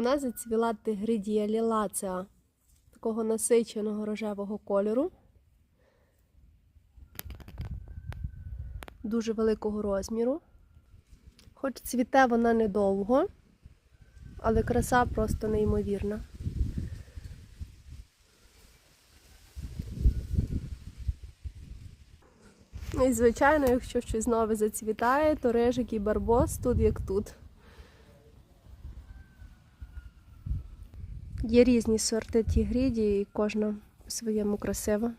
Нас зацвіла тигридія лілацеа такого насиченого рожевого кольору. Дуже великого розміру. Хоч цвіте вона недовго, але краса просто неймовірна. Ну І, звичайно, якщо щось нове зацвітає, то рижик і барбос тут як тут. Є різні сорти тігріді і кожна по-своєму красива.